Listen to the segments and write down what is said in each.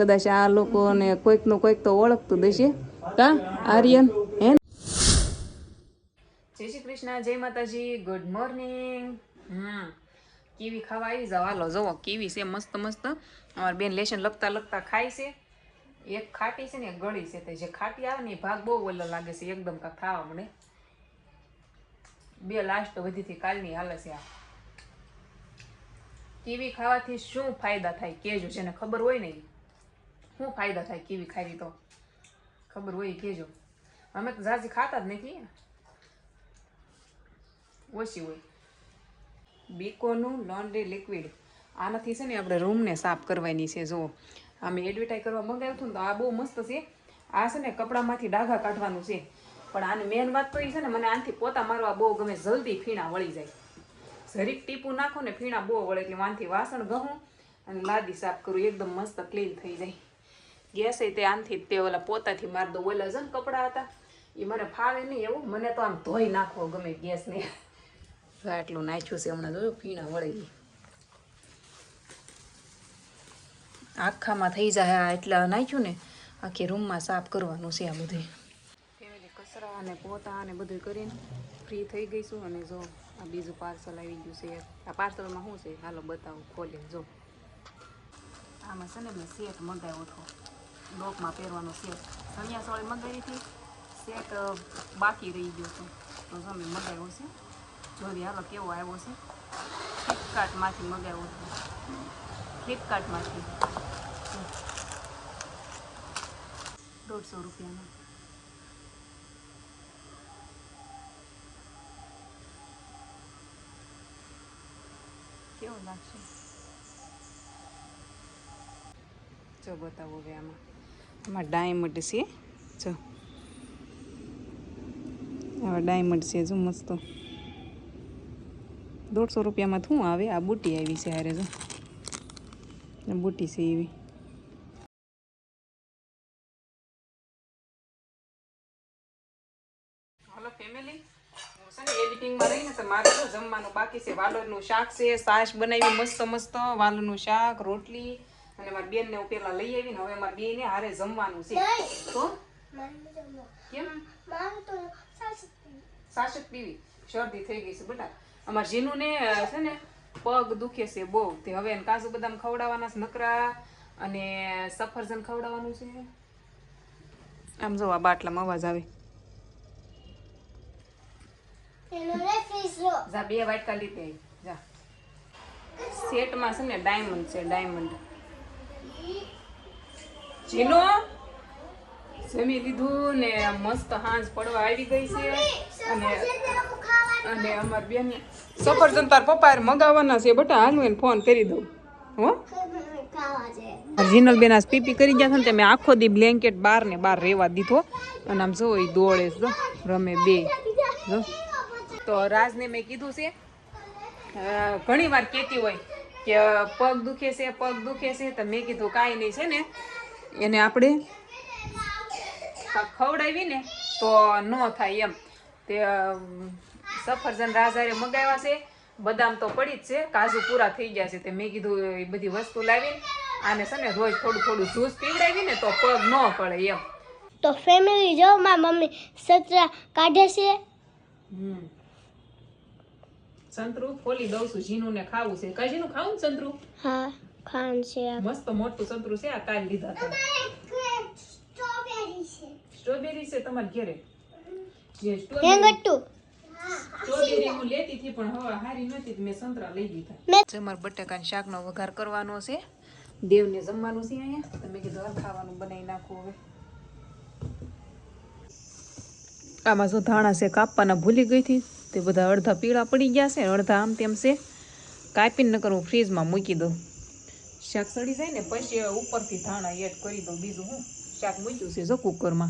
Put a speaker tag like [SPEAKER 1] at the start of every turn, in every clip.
[SPEAKER 1] કદાચ આ લોકોને કોઈકનું કોઈક તો ઓળખતું દેશે કા? આર્યન? હે? જય શ્રી કૃષ્ણ, જય માતાજી ગુડ મોર્નિંગ હમ કીવી ખાવા આવી જાવ હાલો જુઓ કીવી છે, મસ્ત મસ્ત. અમારી બેન લેશન લખતા લખતા ખાય છે. એક ખાટી છે ને એક ગળી છે, તે જે ખાટી આવે ને એ ભાગ બહુ ઓલો લાગે છે, એકદમ કાંક ખાવા મને બે લાસ્ટ વધીથી કાલની હાલે છે આ. કીવી ખાવાથી શું ફાયદા થાય, કેજો, જેને ખબર હોય ને. શું ફાયદા થાય, કેવી ખાવી તો? ખબર હોય કહેજો. અમે તો ઝાઝી ખાતા જ નથી ઓછી હોય. બીકોનું લોન્ડ્રી લિક્વિડ. આનાથી છે ને આપણે રૂમને સાફ કરવાની છે, જો. અમે એડવર્ટાઈઝ કરવા મંગાવ્યું હતું ને તો આ બહુ મસ્ત છે. આ છે ને કપડામાંથી ડાઘા કાઢવાનું છે. પણ આની મેન વાત તો એ છે ને મને આનાથી પોતા મારવા બહુ ગમે, જલ્દી ફીણા વળી જાય. જરીક ટીપું નાખો ને ફીણા બહુ વળે એટલે આનાથી વાસણ ઘહું અને લાદી સાફ કરું, એકદમ મસ્ત ક્લીન થઈ જાય. ગેસ એ તે આનથી તે ઓલા પોતાથી માર દો ઓલા છે ને કપડાં હતા. એ મને ફાવે નહીં એવું. મને તો આમ ધોઈ નાખવો ગમે ગેસને. આટલું નાખ્યું છે હમણાં જોયું ફીણા વળી આખામાં થઈ જાય એટલે નાખ્યું ને, આખી રૂમમાં સાફ કરવાનું છે આ બધું ફેમિલી કચરા અને પોતા અને બધું કરીને ફ્રી થઈ ગઈ છું અને જો આ બીજું પાર્સલ આવી ગયું છે આ પાર્સલમાં શું છે? હાલો બતાવું, ખોલે, જો. આમાં છે ને મેં સેટ મંગાવ્યો હતો. ડોકમાં પહેરવાનો સેટ. સણિયા સોળી મંગાવી હતી સેટ બાકી રહી ગયો હતો તો તમે મગાવ્યો છે. જોરી હાલો કેવો આવ્યો છે. ફ્લિપકાર્ટમાંથી મંગાવ્યો હતો ફ્લિપકાર્ટમાંથી. દોઢસો રૂપિયાનો. કેવો લાગશે? જો બતાવો હવે આમાં. આમાં ડાયમંડ છે. જો. આવા ડાયમંડ છે જો મસ્ત. દોઢસો રૂપિયામાં શું આવે? આ બુટી આવી છે હારે જો. બુટી છે એવી. હલો ફેમિલી છે ને એડિટિંગમાં રહીને તો મારે જમવાનું બાકી છે. વાલોરનું શાક છે, સાસ બનાવી મસ્ત મસ્ત વાલોરનું શાક, રોટલી અને મારી બેનને હું પેલા લઈ આવીને હવે મારી બેને હારે જમવાનું છે. તો કેમ? સાસક પીવી. શરદી થઈ ગઈ છે બેટા અમાર જીનું ને છે ને પગ દુખે છે બહુ. તે હવે એને કાજુ બદામ ખવડાવવાના છે નકરા અને સફરજન ખવડાવવાનું છે. આમ જો આ બાટલામાં અવાજ આવે. જા બે વાટકા લીધે. આવી, જા સેટમાં છે ને ડાયમંડ છે ડાયમંડ. જીનો જમી લીધું ને મસ્ત હાંજ પડવા આવી ગઈ છે. અને અને અમાર બેન સફરજન તાર પપ્પા મગાવવાના છે, બટા હાલું એને ફોન કરી દઉં. હો? જીનલ બેન આજ પીપી કરી ગયા છે ને મેં આખો દી બ્લેન્કેટ બાર ને બાર રહેવા દીધો. અને આમ જો ઈ દોડે જો, રમે બે, જો. તો રાજને મેં કીધું છે ઘણી વાર કહેતી હોય કે પગ દુખે છે પગ દુખે છે તો મેં કીધું કાંઈ નહીં છે ને. એને આપણે ખવડાવી ને તો ન થાય એમ. તે સફરજન રાજારે મગાવ્યા છે. બદામ તો પડી જ છે કાજુ પૂરા થઈ ગયા છે. તે મેં કીધું એ બધી વસ્તુ લાવીને આને છે ને રોજ થોડું થોડું જ્યુસ પીવડાવી ને તો પગ ન પડે એમ.
[SPEAKER 2] તો ફેમિલી જો મારી મમ્મી સતરા કાઢે છે?
[SPEAKER 1] હમ. સંતરું ખોલી દઉં છું જીનું ને ખાવું છે. કઈ જીનું ખાવું ને સંતરું?
[SPEAKER 2] હા ખાન છે
[SPEAKER 1] મસ્ત મોટું સંતરું છે આ કાલ લીધા હતા.
[SPEAKER 2] સ્ટ્રોબેરી છે.
[SPEAKER 1] સ્ટ્રોબેરી છે તમારા ઘરે? જે સ્ટ્રોબેરી
[SPEAKER 2] ગટ્ટુ.
[SPEAKER 1] સ્ટ્રોબેરી હું લેતી હતી પણ હવે હારી નથી તો મેં સંતરા લઈ લીધા.
[SPEAKER 2] મેં
[SPEAKER 1] જમર બટાકાના શાકનો વઘાર કરવાનો છે દેવને જમવાનું છે અહીંયા. તમે કીધું ખાવાનું બનાવી નાખું હવે. આમાં જો ધાણા છે કાપવાના ભૂલી ગઈ હતી. તે બધા અડધા પીળા પડી ગયા છે, અડધા આમ તેમ છે. કાપીને નકર હું ફ્રીજમાં મૂકી દઉં. શાક સડી જાય ને, પછી ઉપરથી ધાણા એડ કરી દઉં બીજું હું. શાક મૂક્યું છે જો કુકરમાં.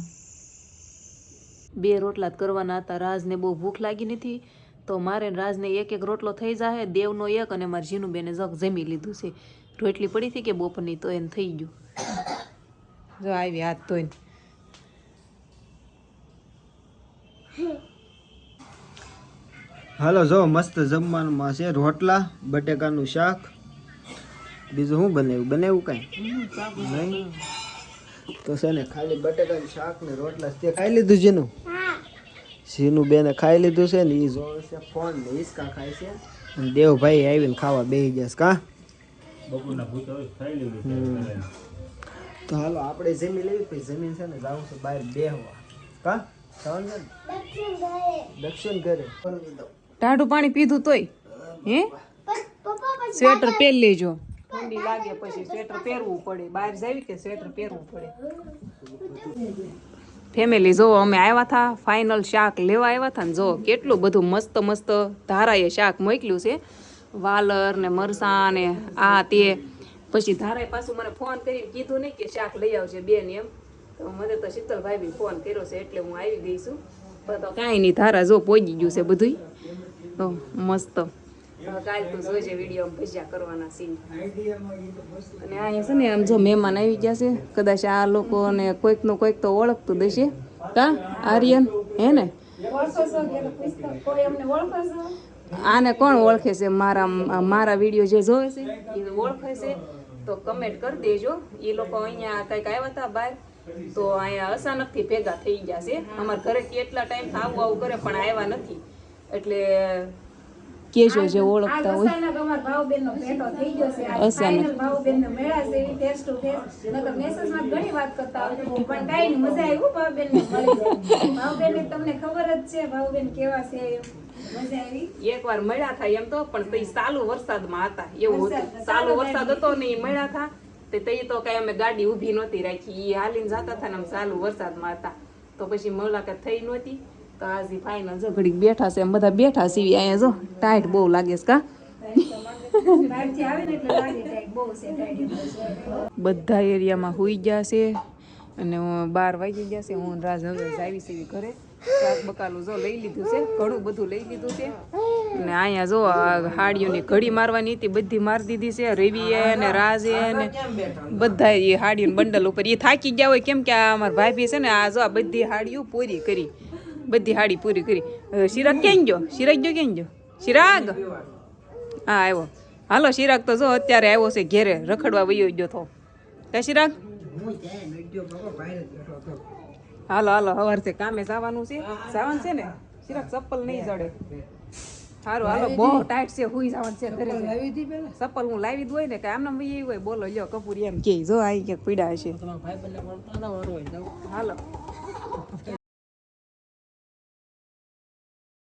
[SPEAKER 1] બે રોટલા કરવાના હતા, રાજને બહુ ભૂખ લાગી નથી તો મારે રાજને એક એક રોટલો થઈ જાય દેવનો એક અને મારી જીનું બેને જગ જમી લીધું છે. રોટલી પડી હતી કે બપોરની, તો એને થઈ ગયું. જો આવી હાથ ધોઈને.
[SPEAKER 3] હાલો જો મસ્ત જમવાનુંમાં છે રોટલા બટેકાનું શાક. બીજું શું બનાવ્યું? બનાવ્યું કાંઈ? નહીં? તો છે ને ખાલી બટેકાનું શાક ને રોટલા તે ખાઈ લીધું જેનું? સીનું બેને ખાઈ લીધું છે ને એ જોવે છે ફોન ને હિસકા ખાય છે. અને દેવભાઈ આવીને ખાવા બેસી જશે કા? હમ. તો હાલો આપણે જમી લેવી પછી જમીન છે ને જવું છે બહાર બેહવા. કા? છે ને? દક્ષિણ ઘરે.
[SPEAKER 1] ટાઢું પાણી પીધું તોય હે? સ્વેટર પહેરી લેજો. ઠંડી લાગે પછી સ્વેટર પહેરવું પડે. બહાર જાવી કે સ્વેટર પહેરવું પડે? ફેમિલી જો અમે આવ્યા હતા ફાઇનલ શાક લેવા આવ્યા હતા ને જો કેટલું બધું મસ્ત મસ્ત ધારાએ શાક મોકલ્યું છે. વાલર ને મરસાં ને આ તે. પછી ધારાએ પાછું મને ફોન કરીને કીધું નહીં કે શાક લઈ આવજે બેન એમ. તો મને તો શીતલભાઈ ફોન કર્યો છે એટલે હું આવી ગઈ છું. તો કાંઈ નહીં ધારા જો પહોંચી ગયું છે બધુંય. તો મસ્ત. કાલ તો વીડિયો ભજીયા કરવાના સીન. અને અહીંયા છે ને, આમ જો મહેમાન આવી ગયા છે, કદાચ આ લોકોને કોઈકનું કોઈક તો ઓળખતું દેશે. કા? આર્યન? હે આને કોણ ઓળખે છે? મારા મારા વીડિયો જે જોવે છે એ ઓળખે છે. તો કમેન્ટ કરી દેજો. એ લોકો અહીંયા કંઈક આવ્યા હતા બહાર. તો અહીંયા અચાનકથી ભેગા થઈ ગયા છે. અમારા ઘરેથી એટલા ટાઈમ આવું આવું કરે, પણ આવ્યા નથી. એટલે કેજો જે ઓળખતા હોય.
[SPEAKER 4] અચાનક ભાવબેનને મળ્યા છે એવી face to face. નકર message માં ઘણી વાત કરતા હોય પણ કાંઈ નહીં, મજા આવી હો ભાવબેનને મળી જાય. ભાવબેનને તમને ખબર જ છે ભાવબેન કેવા છે એમ.
[SPEAKER 1] એક વાર મળ્યા હતા એમ તો પણ તઈ વરસાદ વરસાદમાં હતા. એવું હતું. ચાલુ વરસાદ હતો ને મળ્યા હતા તે તઈ તો કઈ અમે ગાડી ઊભી નહોતી રાખી. એ હાલીને જતા હતા ને અમે વરસાદ વરસાદમાં હતા. તો પછી મુલાકાત થઈ નહોતી. તો આજે ફાઇનલ જો ઘડીક બેઠા છે, એમ બધા બેઠા સીવી અહીંયા જો ટાઈટ બહુ લાગે છે, કા. બધા એરિયામાં હોઈ ગયા છે અને બાર વાગી ગયા છે. હું રાજ હવે આવી સીવી ઘરે. શાક બકાલું જો લઈ લીધું છે, ઘણું બધું લઈ લીધું છે. અને અહીંયા જો હાડીઓની ઘડી મારવાની હતી, બધી મારી દીધી છે, રવિએ ને રાજે ને બધા એ હાડીઓની બંડલ ઉપર. એ થાકી ગયા હોય, કેમ કે આ અમારા ભાઈ છે ને, આ જો આ બધી હાડીઓ પૂરી કરી. બધી હાડી પૂરી કરી. શિરાગ ક્યાં ગયો? શિરાગ ગયો ક્યાં ગયો? શિરાગ? હા, આવ્યો. હાલો, શિરાગ તો જો અત્યારે આવ્યો છે ઘેરે, રખડવા વયો ગયો તો. કા શિરાગ? હાલો હાલો સવારથી કામે જવાનું છે? જવાનું છે ને? શિરાગ ચપ્પલ નહીં જડે. સારું હાલો, બહુ ટાઈટ છે, હુઈ જવાનું છે ઘરે. હું લાવી દઉં ને કે આમને વહી હોય, બોલો, લ્યો, કપૂર એમ કે, જો આ ક્યાંક પીડા છે. હાલો.